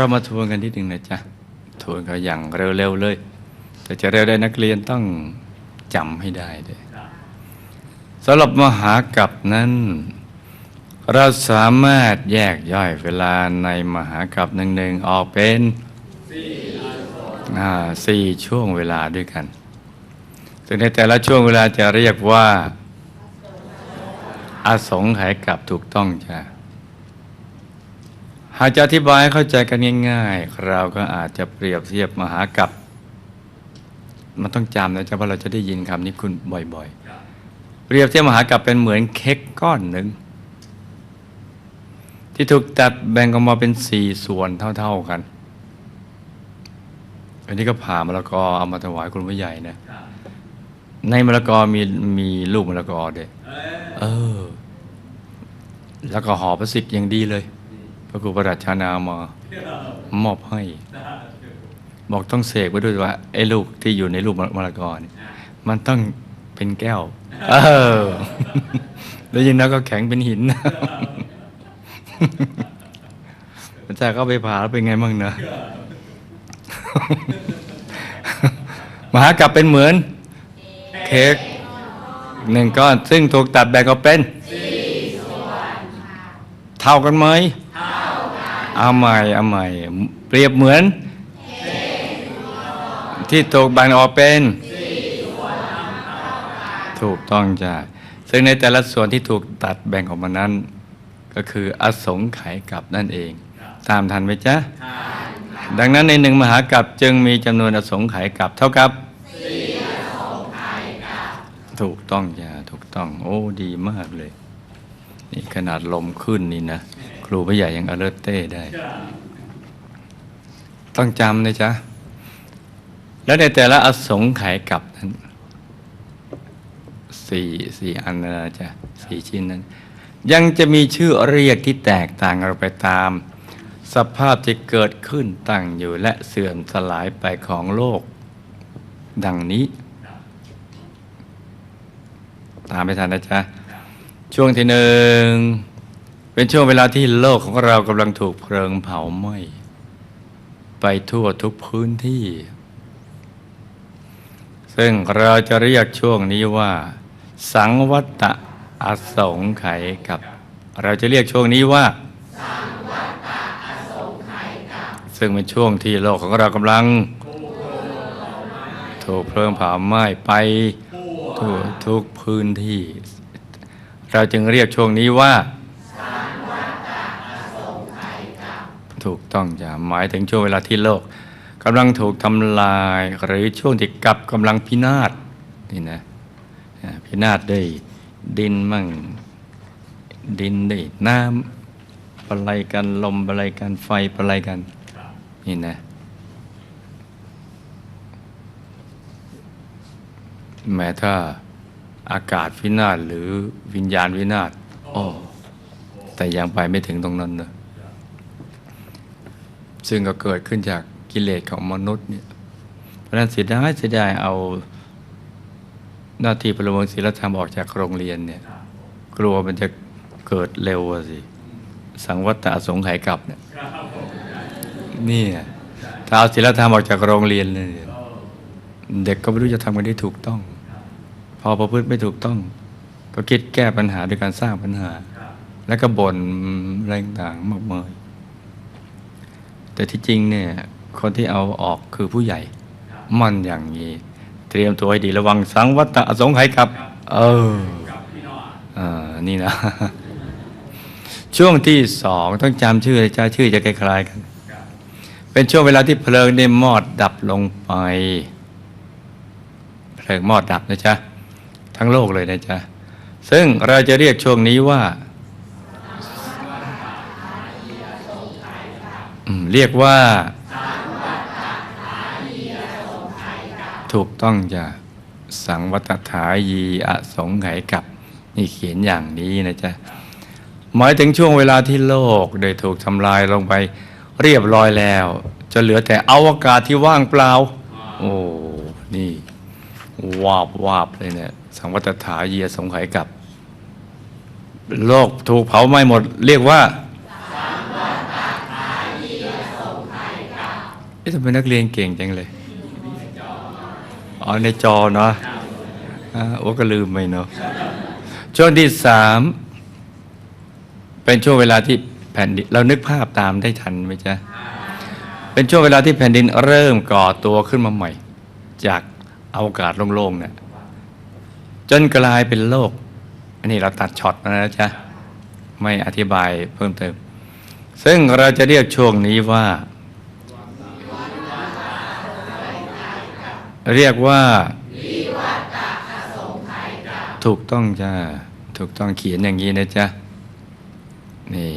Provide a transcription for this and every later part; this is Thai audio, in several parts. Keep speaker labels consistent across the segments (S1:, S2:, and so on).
S1: เรามาทวนกันนิดหนึ่งนะจ๊ะทวนกันอย่างเร็วๆเลย แต่จะเร็วได้นักเรียนต้องจำให้ได้ด้วยสำหรับมหากับนั้น เราสามารถแยกย่อยเวลาในมหากับหนึ่งๆออกเป็นสี่ช่วงเวลาด้วยกัน ซึ่งในแต่ละช่วงเวลาจะเรียกว่าอาสงไขยกับถูกต้องจ้ะ หากจะอธิบายเข้าใจกันง่ายๆ เราก็อาจจะเปรียบเทียบมหากับมันต้องจำนะจ๊ะเพราะเราจะได้ยินคำนี้คุณบ่อยๆ เปรียบเทียบมหากับเป็นเหมือนเค้กก้อนหนึ่ง ที่ถูกตัดแบ่งออกมาเป็นสี่ส่วนเท่าๆกัน อันนี้ก็ผ่ามะละกอเอามาถวายคุณพระใหญ่นะ ในมะละกอมีมีลูกมะละกอเด้วยเออ แล้วก็ห่อพลาสติกอย่างดีเลย พระครูประดัชนามามอบให้ บอกต้องเสกไว้ด้วยว่าไอ้ลูกที่อยู่ในลูกมะละกอเนี่ยมันต้องเป็นแก้ว เออ แล้วยิงแล้วก็แข็งเป็นหินอาจารย์ก็ไปผ่าแล้วเป็นไงบ้างนะมหากลับเป็นเหมือน เค้กหนึ่งก้อน ซึ่งถูกตัดแบ่งออกเป็น เท่ากันไหม เอาใหม่เอาใหม่ เปรียบเหมือน ที่ถูกแบ่งออกเป็น ถูกต้องจ้ะซึ่งในแต่ละส่วนที่ถูกตัดแบ่งออกมานั้น ก็คืออสงไขยกับนั่นเอง ตามทันไหมจ๊ะ ดังนั้นในหนึ่งมหากรัปจึงมีจำนวนอสงไขยกับเท่ากับถูกต้องจ้ะถูกต้อง โอ้ดีมากเลย นี่ขนาดลมขึ้นนี่นะ ครูผู้ใหญ่ยังอเลอร์เต้ได้ ต้องจำนะจ๊ะ แล้วในแต่ละอสงไขยกับนั้นสี่สี่อันนะจ๊ะสี่ชิ้นนั้น ยังจะมีชื่อเรียกที่แตกต่างกันไปตาม สภาพที่เกิดขึ้นตั้งอยู่และเสื่อมสลายไปของโลก ดังนี้ ตามไปทันนะจ๊ะช่วงที่หนึ่ง เป็นช่วงเวลาที่โลกของเรากำลังถูกเพลิงเผาไหม้ไปทั่วทุกพื้นที่ ซึ่งเราจะเรียกช่วงนี้ว่า สังวัตะอสงไขยกับ เราจะเรียกช่วงนี้ว่า ซึ่งเป็นช่วงที่โลกของเรากำลัง ถูกเพลิงเผาไหม้ไปทั่วทุกพื้นที่ เราจึงเรียกช่วงนี้ว่า ถูกต้องจะหมายถึงช่วงเวลาที่โลกกำลังถูกทำลายหรือช่วงที่กลับกำลังพินาศนี่นะพินาศด้วยดินมั่งดินด้วยน้ำปะไรกันลมปะไรกันไฟปะไรกันนี่นะแม้ถ้าอากาศวินาศหรือวิญญาณวินาศโอ้แต่ยังไปไม่ถึงตรงนั้นเลย ซึ่งก็เกิดขึ้นจากกิเลสของมนุษย์เนี่ยเพราะนั้นเสียดายเสียดายเอาหน้าที่พลเมืองศีลธรรมออกจากโรงเรียนเนี่ยกลัวมันจะเกิดเร็วสิ สังวัตตะสงไขยกลับเนี่ยนี่ถ้าเอาศีลธรรมออกจากโรงเรียนเลยเนี่ยเด็กก็ไม่รู้จะทำกันได้ถูกต้อง พอประพฤติไม่ถูกต้อง ก็คิดแก้ปัญหาด้วยการสร้างปัญหา แล้วก็บ่นอะไรต่างมากมาย แต่ที่จริงเนี่ยคนที่เอาออกคือผู้ใหญ่ มันอย่างนี้ เตรียมตัวให้ดีระวังสังวัตตะอสงไขยกลับ เอออ่านี่นะ ช่วงที่สองต้องจำชื่อเลยจ้าชื่อจะคล้ายๆกันเป็นช่วงเวลาที่เพลิงได้มอดดับลงไป เพลิงมอดดับนะจ๊ะทั้งโลกเลยนะจ๊ะซึ่งเราจะเรียกช่วงนี้ว่าอืม เรียกว่าถูกต้องจะสังวัตถายีอสงไขยกับ นี่เขียนอย่างนี้นะจ๊ะหมายถึงช่วงเวลาที่โลกได้ถูกทำลายลงไป เรียบร้อยแล้ว จะเหลือแต่อวกาศที่ว่างเปล่า โอ้นี่วาบวาบเลยเนี่ยสังวัตถายียสงไขยกับ โลกถูกเผาไหม้หมด เรียกว่า ทำไมนักเรียนเก่งจังเลยอ๋อในจอเนาะอ่าโอ้ก็ลืมไปเนาะช่วงที่สามเป็นช่วงเวลาที่แผ่นดินเรานึกภาพตามได้ทันไหมจ๊ะเป็นช่วงเวลาที่แผ่นดินเริ่มก่อตัวขึ้นมาใหม่ จากอวกาศโล่งๆเนี่ยจนกลายเป็นโลก อันนี้เราตัดช็อตมาแล้วจ๊ะไม่อธิบายเพิ่มเติม ซึ่งเราจะเรียกช่วงนี้ว่า เรียกว่าถูกต้องจ้าถูกต้องเขียนอย่างนี้นะจ๊ะนี่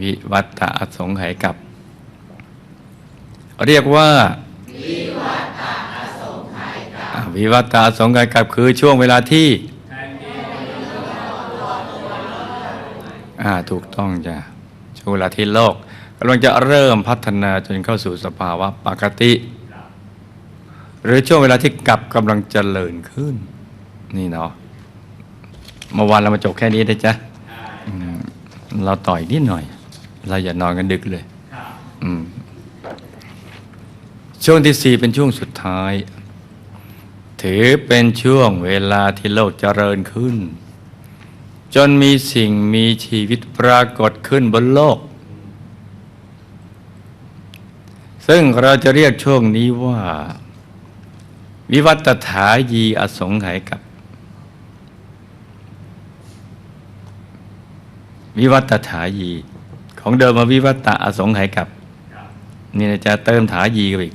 S1: วิวัตตะอสงไขยกับ เรียกว่าวิวัตตะอสงไขยกับคือช่วงเวลาที่อ่าถูกต้องจ้ะช่วงเวลาที่โลกกำลังจะเริ่มพัฒนาจนเข้าสู่สภาวะปกติ หรือช่วงเวลาที่กลับกำลังเจริญขึ้น นี่เนาะเมื่อวานเรามาจบแค่นี้นะจ๊ะเราต่อยนิดหน่อย เราอย่านอนกันดึกเลยช่วงที่สี่เป็นช่วงสุดท้าย ถือเป็นช่วงเวลาที่โลกเจริญขึ้น จนมีสิ่งมีชีวิตปรากฏขึ้นบนโลก ซึ่งเราจะเรียกช่วงนี้ว่า วิวัตถายีอสงไขยกับ วิวัตถายี ของเดิมมาวิวัตตะอสงไขยกับ นี่นะจะเติมถายีกันอีก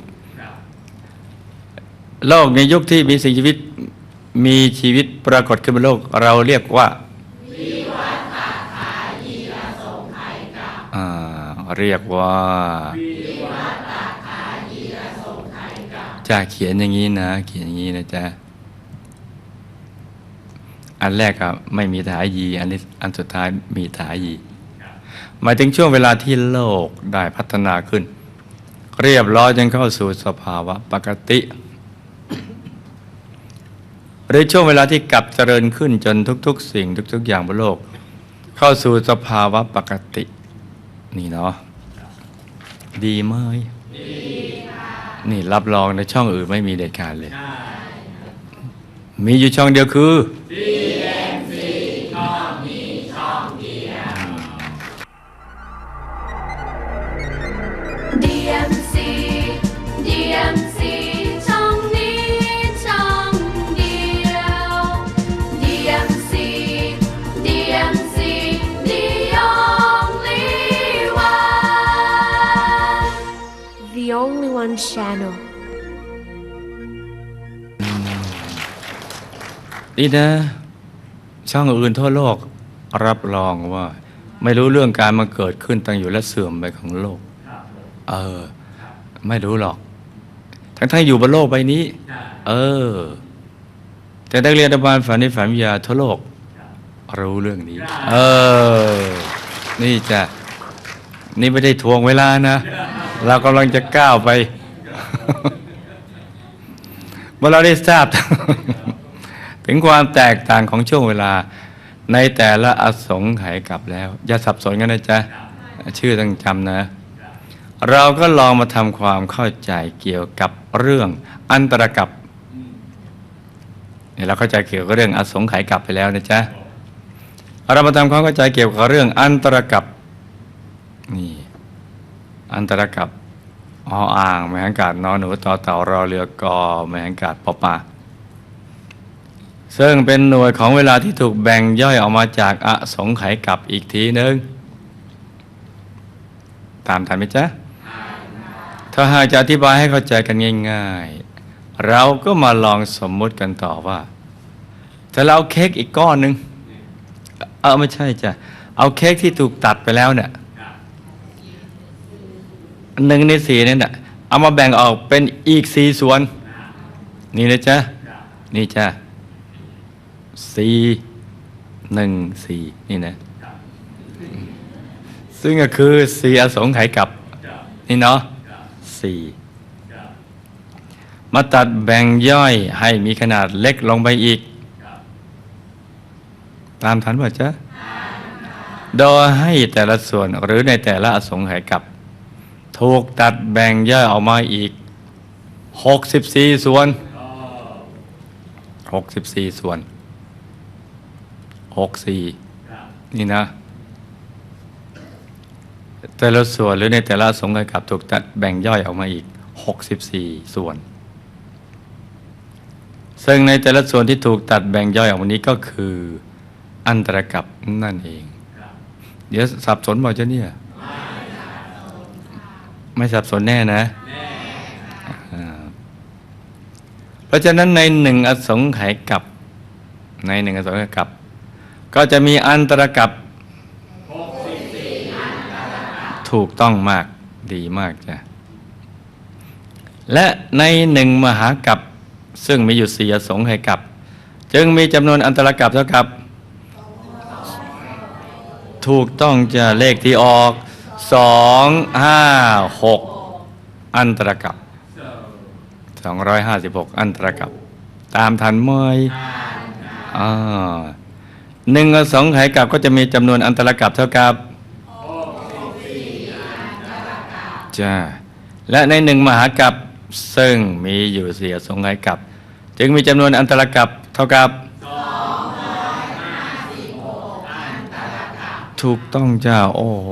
S1: โลกในยุคที่มีสิ่งชีวิตมีชีวิตปรากฏขึ้นบนโลก เราเรียกว่าวิวัตถายีอสงไขยกับเรียกว่า จะเขียนอย่างนี้นะ เขียนอย่างนี้นะจ๊ะ อันแรกครับไม่มีถายี อันนี้อันสุดท้ายมีถายีหมายถึงช่วงเวลาที่โลกได้พัฒนาขึ้น เรียบร้อยจนเข้าสู่สภาวะปกติ หรือช่วงเวลาที่กลับเจริญขึ้นจนทุก ๆ สิ่งทุก ๆ อย่างบนโลก เข้าสู่สภาวะปกติ นี่เนาะดีไหม นี่รับรองในช่องอื่นไม่มีเด็ดขาดเลย มีอยู่ช่องเดียวคือ
S2: นี่
S1: นะ ช่องอื่นทั่วโลกรับรองว่า ไม่รู้เรื่องการมาเกิดขึ้นตั้งอยู่และเสื่อมไปของโลก เออ ไม่รู้หรอกทั้งทั้งๆอยู่บนโลกใบนี้ เออ แต่นักเรียนอนุบาลฝันในฝันวิทยาทั่วโลก รู้เรื่องนี้ เออ นี่จะนี่ไม่ได้ทวงเวลานะ เรากำลังจะก้าวไปเมื่อเราได้ทราบ ถึงความแตกต่างของช่วงเวลาในแต่ละอสงไขยกลับแล้ว อย่าสับสนกันนะจ๊ะ ชื่อต้องจำนะ เราก็ลองมาทำความเข้าใจเกี่ยวกับเรื่องอันตรกับเนี่ยเราเข้าใจเกี่ยวกับเรื่องอสงไขยกลับไปแล้วนะจ๊ะเรามาทำความเข้าใจเกี่ยวกับเรื่องอันตรกับนี่อันตรกับออ่างแมหังกาดนอนหนูต่อเต่ารอเรือกอแมหังกาดปอปา ซึ่งเป็นหน่วยของเวลาที่ถูกแบ่งย่อยออกมาจากอสงไขยกลับอีกทีหนึ่งตามทันไหมจ๊ะ ถ้าหากจะอธิบายให้เข้าใจกันง่าย ๆ เราก็มาลองสมมุติกันต่อว่า ถ้าเราเอาเค้กอีกก้อนหนึ่งเออไม่ใช่จ้ะ เอาเค้กที่ถูกตัดไปแล้วเนี่ยหนึ่งในสี่นั่นน่ะเอามาแบ่งออกเป็นอีกสี่ส่วน นี่นะจ๊ะ นี่จ้ะ สี่หนึ่งสี่นี่นะ ซึ่งก็คือสี่อสงไขยกับ นี่เนาะสี่มาตัดแบ่งย่อยให้มีขนาดเล็กลงไปอีก ตามทันว่าจ๊ะโดยให้แต่ละส่วนหรือในแต่ละอสงไขยกับ ถูกตัดแบ่งย่อยออกมาอีก64ส่วน64ส่วน 64นี่นะ แต่ละส่วนหรือในแต่ละสงฆ์กับถูกตัดแบ่งย่อยออกมาอีก64ส่วน ซึ่งในแต่ละส่วนที่ถูกตัดแบ่งย่อยออกมานี้ก็คือ อันตรกับนั่นเอง เดี๋ยวสับสนหมดจะเนี่ยไม่สับสนแน่นะอ่าเพราะฉะนั้นในหนึ่งอสงไขยกับ ในหนึ่งอสงไขยกับ ก็จะมีอันตรกับถูกต้องมากดีมากจ้ะและในหนึ่งมหากับซึ่งมีอยู่สี่สงไขยกับ จึงมีจำนวนอันตรกับเท่ากับ ถูกต้องจะเลขที่ออกสองห้าหกอันตรกับสองร้อยห้าสิบหกอันตรกับ ตามทันไหมอ่า หนึ่งอสองไขกับก็จะมีจำนวนอันตรกับเท่ากับจ้าและในหนึ่งมหากับซึ่งมีอยู่เสียสงไขกับ จึงมีจำนวนอันตรกับเท่ากับถูกต้องจ้าโอ้โห